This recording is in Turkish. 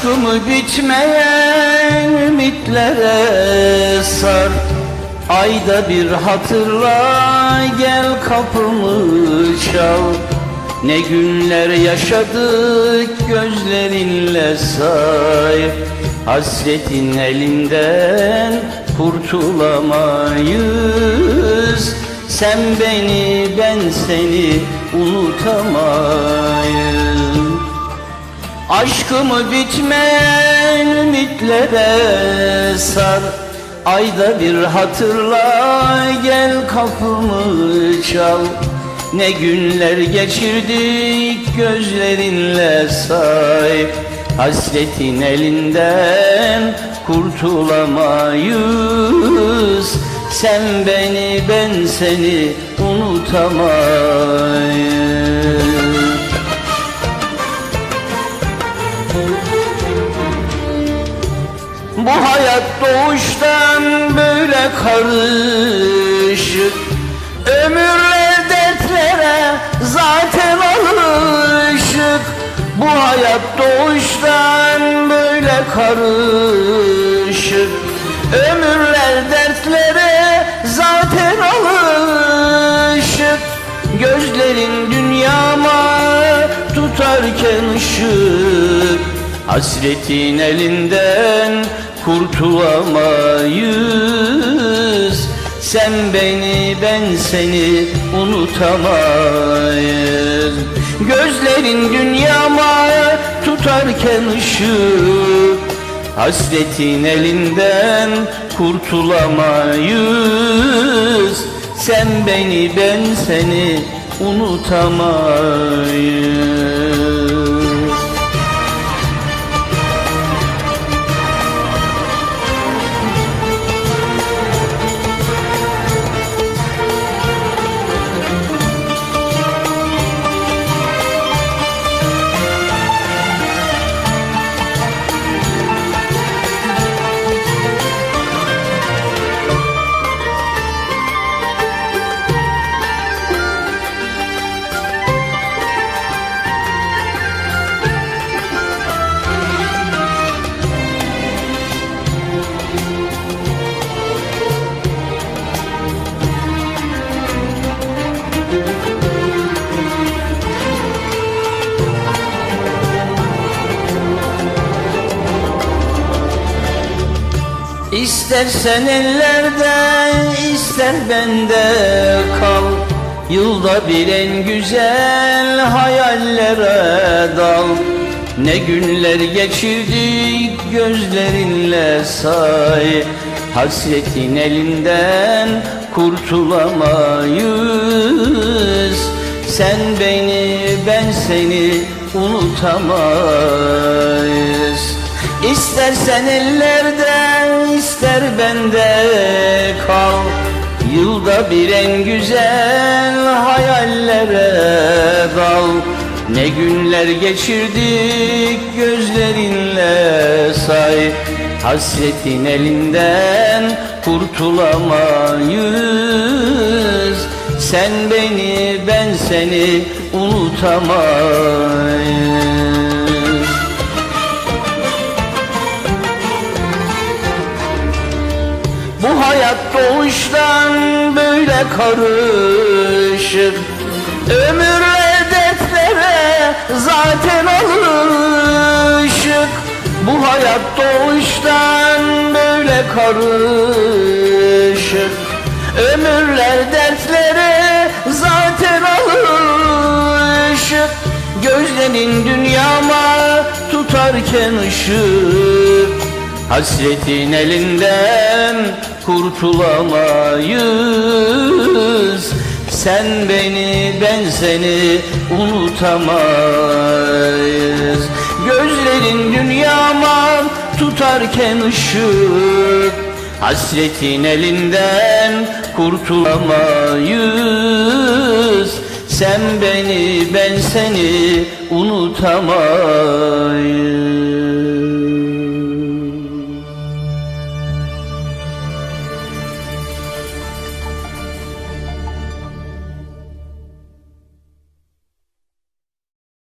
Aşkımı bitmeyen ümitlere sar. Ayda bir hatırla gel kapımı çal. Ne günler yaşadık gözlerinle say. Hasretin elinden kurtulamayız. Sen beni ben seni unutamayız Aşkımı bitmeyen ümitlere sar. Ayda bir hatırla gel kapımı çal. Ne günler geçirdik gözlerinle say. Hasretin elinden kurtulamayız. Sen beni ben seni unutamayız Bu hayat doğuştan böyle karışık. Ömürler dertlere zaten alışık. Bu hayat doğuştan böyle karışık. Ömürler dertlere zaten alışık. Gözlerin dünyama tutarken ışık Hasretin elinden kurtulamayız. Sen beni ben seni unutamayız. Gözlerin dünyama tutarken ışık Hasretin elinden kurtulamayız. Sen beni ben seni unutamayız İstersen ellerde ister bende kal. Yılda bir en güzel hayallere dal. Ne günler geçirdik gözlerinle say. Hasretin elinden kurtulamayız. Sen beni ben seni unutamayız İstersen ellerden ister bende kal. Yılda bir en güzel hayallere dal. Ne günler geçirdik gözlerinle say. Hasretin elinden kurtulamayız. Sen beni ben seni unutamayız hayat doğuştan böyle karışık Ömürle dertlere zaten alışık. Bu hayat doğuştan böyle karışık Ömürler dertlere zaten alışık. Gözlerin dünyama tutarken ışık Hasretin elinden kurtulamayız. Sen beni ben seni unutamayız. Gözlerin dünyama tutarken ışık. Hasretin elinden kurtulamayız. Sen beni ben seni unutamayız